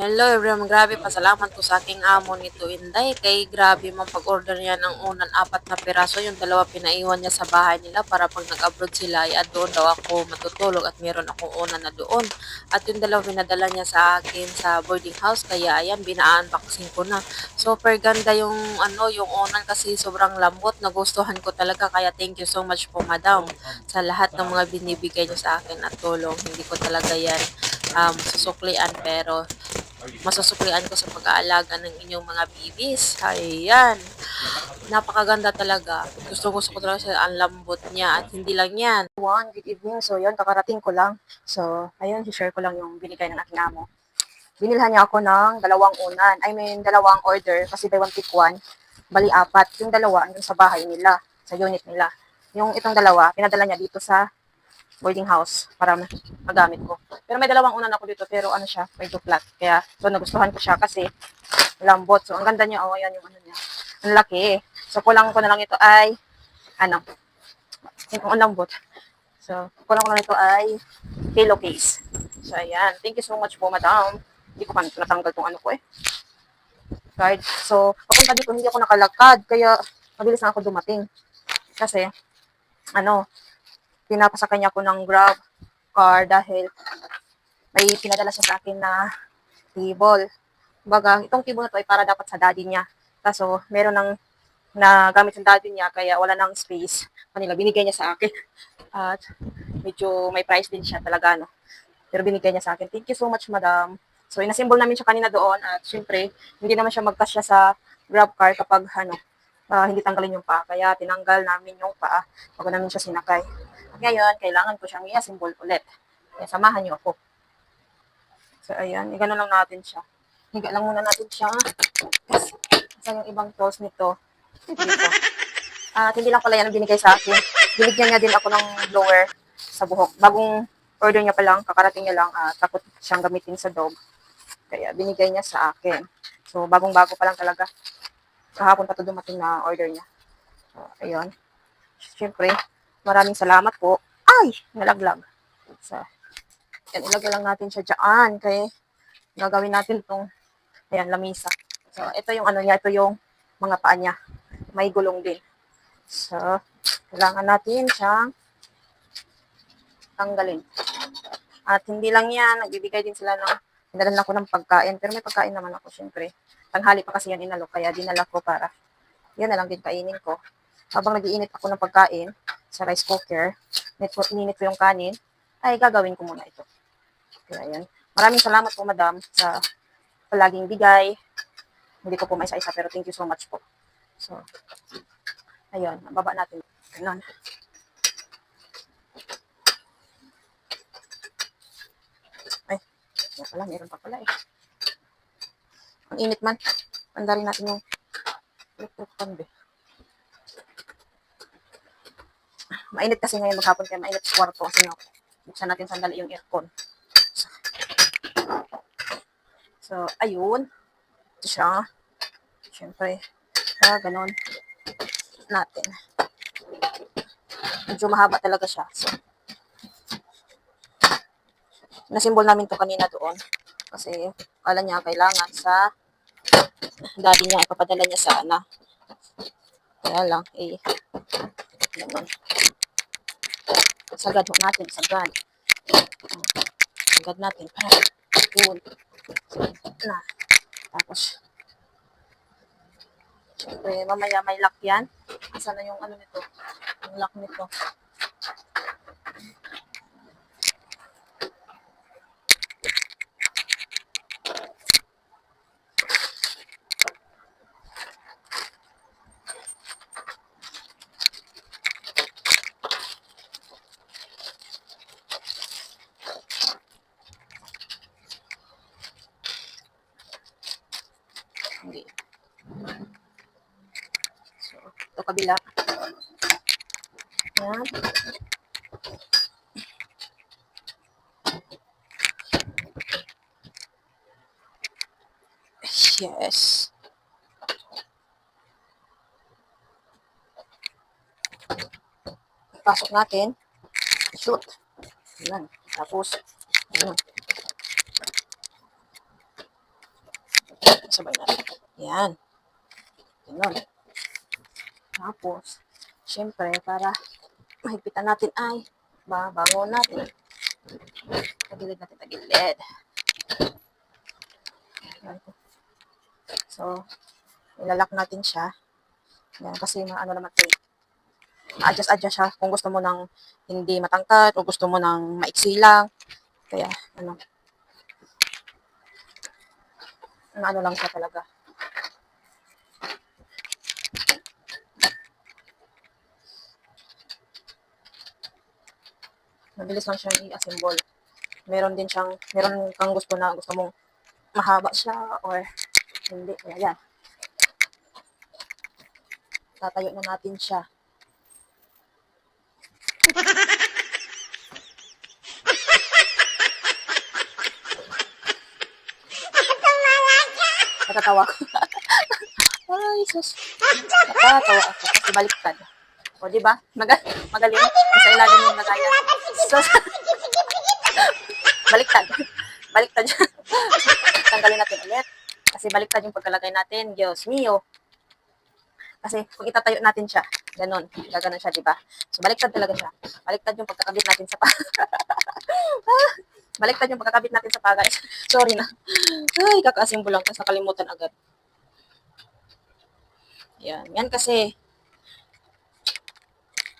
Hello everyone, grabe pasalamat ko sa aking amo nito Inday. Kay grabe man pag-order niya ng unan apat na piraso, yung dalawa pinaiwan niya sa bahay nila para pag nag-abroad sila, ay doon daw ako matutulog at meron akong unan na doon. At yung dalawa pinadala niya sa akin sa boarding house, kaya ayan, bina-unboxing ko na. Super ganda yung ano, yung unan kasi sobrang lambot, nagustuhan ko talaga. Kaya thank you so much po madam sa lahat ng mga binibigay niyo sa akin at tulong. Hindi ko talaga yan um, susuklian pero masusuklian ko sa pag-aalaga ng inyong mga bibis. Ayan. Napakaganda talaga. Gusto gusto ko talaga siya. Ang lambot niya. At hindi lang yan. One, good evening. So, yun, kakarating ko lang. So, ayun, share ko lang yung binigay ng aking amo. Binilhan niya ako ng dalawang unan. I mean, dalawang order kasi buy one pick one. Bali, apat. Yung dalawa, andun sa bahay nila, sa unit nila. Yung itong dalawa, pinadala niya dito sa boarding house para ma- magamit ko. Pero may dalawang unan ako dito, pero ano siya, medyo flat. Kaya, so, nagustuhan ko siya kasi lambot. So, ang ganda niya, oh, ayan yung ano niya. Ang laki. So, kulang ko na lang ito ay, ano, yung lambot. So, kulang ko lang ito ay pillowcase. So, ayan. Thank you so much po, madam. Hindi ko pa natanggal tong ano ko eh. Card. So, papunta dito, hindi ako nakalakad. Kaya, mabilis na ako dumating. Kasi, ano, pinapasakay niya ako ng grab car dahil may pinadala siya sa akin na table. Baga, itong table na to ay para dapat sa daddy niya. Kaso, meron ng na gamit yung daddy niya kaya wala nang space. Kanila, binigay niya sa akin. At medyo may price din siya talaga, no? Pero binigay niya sa akin. Thank you so much, madam. So, inasimbol namin siya kanina doon at syempre, hindi naman siya magkasya sa grab car kapag ano, ah, hindi tanggalin yung paa. Kaya tinanggal namin yung paa bago namin siya sinakay. Ngayon, kailangan ko siyang i-assemble ulit. Kaya samahan niyo ako. So, ayan, igano lang natin siya. Higa lang muna natin siya. Kasi, kasi yung ibang tools nito, dito. At hindi lang pala yan ang binigay sa akin. Binigyan niya din ako ng blower sa buhok. Bagong order niya pa lang, kakarating niya lang, at takot siyang gamitin sa dog. Kaya binigay niya sa akin. So, bagong-bago pa lang talaga. Kahapon pa to dumating na order niya. So, ayun. Siyempre, maraming salamat po. Ay! Nalaglag. So, yan, ilagay lang natin siya dyan. Kaya, gagawin natin itong, ayan, lamisa. So, ito yung ano niya, ito yung mga paa niya. May gulong din. So, kailangan natin siyang tanggalin. At hindi lang yan, nagbibigay din sila ng, dinala ko ng pagkain. Pero may pagkain naman ako, syempre. Tanghali pa kasi yan inalok, kaya dinala ko para, yan na lang din kainin ko. Habang nagiinit ako ng pagkain sa rice cooker, init ko, yung kanin, ay gagawin ko muna ito. Kaya yan. Maraming salamat po, madam, sa palaging bigay. Hindi ko po may isa-isa, pero thank you so much po. So, ayun, baba natin. Ganun. Ay, yan pala, meron pa pala eh. Ang init man. Tanda rin natin yung electric fan Mainit kasi ngayon maghapon kaya mainit sa kwarto kasi no, buksan natin sandali yung aircon. So, ayun. Ito siya. Siyempre, ah, ganon. Natin. Medyo mahaba talaga siya. So, nasimbol namin to kanina doon. Kasi, kala niya kailangan sa daddy niya, ipapadala niya sa ana. Kaya lang, eh, ganun. Sagad ho natin, sagad. Sagad natin para yun. Na. Tapos, syempre, mamaya may lock yan. Asa na yung ano nito? Yung lock nito. Hindi. So, ito kabila. Yan. Yes. Pasok natin. Shoot. Yan. Tapos, yan. Sabay natin. Yan. Ganun. Tapos, syempre, para mahigpitan natin ay babangon natin. Tagilid natin, tagilid. So, ilalak natin siya. Yan, kasi na ano naman eh. Adjust-adjust siya kung gusto mo ng hindi matangkad o gusto mo ng maiksi lang. Kaya, ano, ano lang siya talaga. Mabilis lang siyang i-assemble. Meron din siyang, meron kang gusto na gusto mong mahaba siya or hindi. Kaya yan. Tatayo na natin siya. Natatawa ko. Ay, sus. Natatawa ako kasi baliktad. O, di ba? Maga magaling. Sa ilalim yung lagayan. Sus. baliktad. Baliktad. Tanggalin natin ulit. Kasi baliktad yung pagkalagay natin. Diyos mio. Kasi kung itatayo natin siya, ganun, gaganon siya, di ba? So, baliktad talaga siya. Baliktad yung pagkakabit natin sa pa. baliktad yung pagkakabit natin sa pa, guys. Sorry na. Ay, kakaasimbo lang. Tapos nakalimutan agad. Yan. Yan kasi,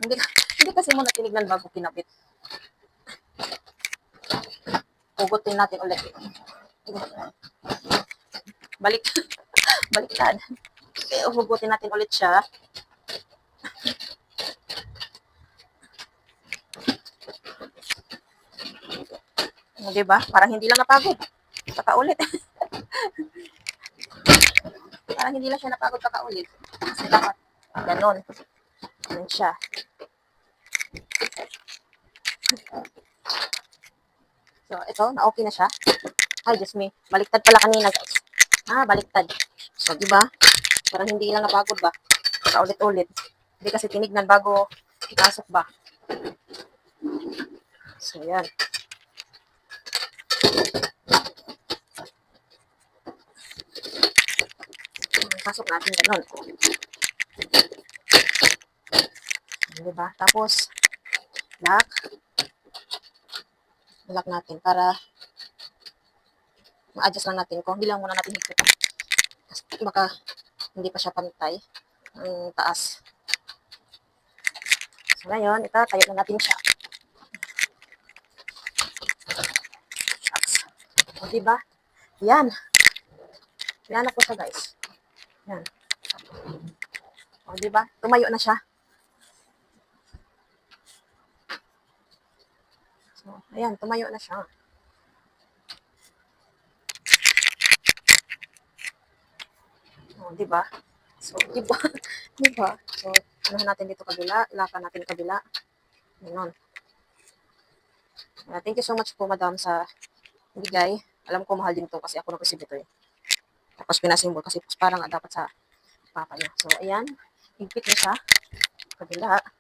hindi, hindi kasi muna tinignan bago kinabit. Hugutin natin ulit. Balik. Baliktad. Okay, hugutin natin ulit siya. O, diba? Parang hindi lang napagod. Kakaulit. Parang hindi lang siya napagod kakaulit. Kasi dapat ganon. Ganon siya. So, ito, na-okay na siya. Ay, Diyos me. Baliktad pala kanina, guys. Ah, baliktad. So, di ba? Parang hindi lang napagod ba? Paulit-ulit. Hindi kasi tinignan bago ipasok ba. So, yan. Pasok natin ganun. Di ba? Tapos, lock. Lock natin para ma-adjust lang natin kung hindi lang muna natin higpitan. Kasi baka hindi pa siya pantay ang taas. So, ngayon, itatayo na natin siya. O, diba? Yan. Yan na po siya, guys. Yan. O, diba? Tumayo na siya. So, ayan, tumayo na siya. O, di ba? So, di ba? di ba? So, ano natin dito kabila, lakan natin kabila. Ganon. Uh, thank you so much po, madam, sa bigay. Alam ko mahal din to kasi ako nag-receive ito eh. Tapos pinasimbol kasi parang dapat sa papa niya. So, ayan. Higpit na siya. Kabila.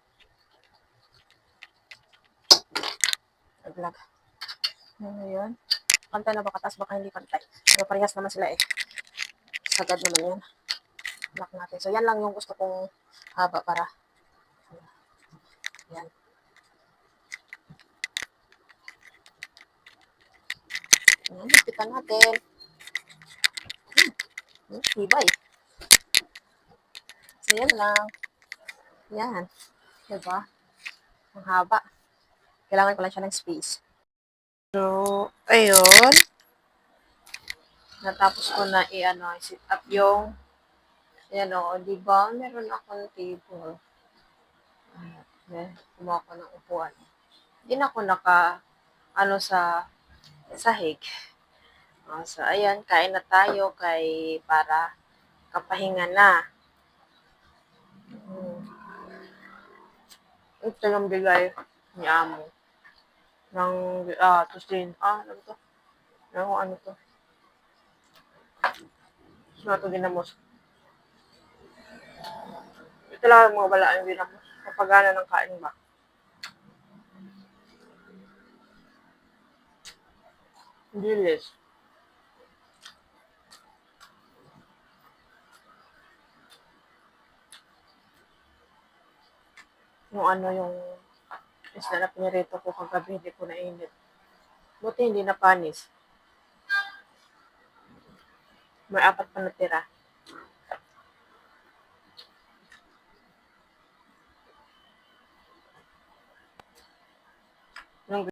Naglag. Ano yun? Pantay na ba katas? Baka hindi pantay. Pero parehas naman sila eh. Sagad naman yan. Lock natin. So, yan lang yung gusto kong haba para yan. Yan, higpitan natin. Hmm. Hmm, hibay. So, yan lang. Yan. Diba? Ang haba. Kailangan ko lang siya ng space. So, ayun. Natapos ko na i-ano, sit up yung yan o, di ba? Meron akong table. Ayan, kumuha ko ng upuan. Hindi na ako naka, ano sa, sahig. Uh, so, ayan, kain na tayo kay, para kapahinga na. Hmm. Ito yung bigay ni Amo ng ah, Tuesday. Ah, ano to? Ano, ano to? Sino to ginamos? Ito lang mga balaan yung ginamos. Kapagana ng kain ba? Dilis. Yung ano yung isda na pinirito ko kagabi, hindi ko nainit. Buti hindi na panis. May apat pa natira.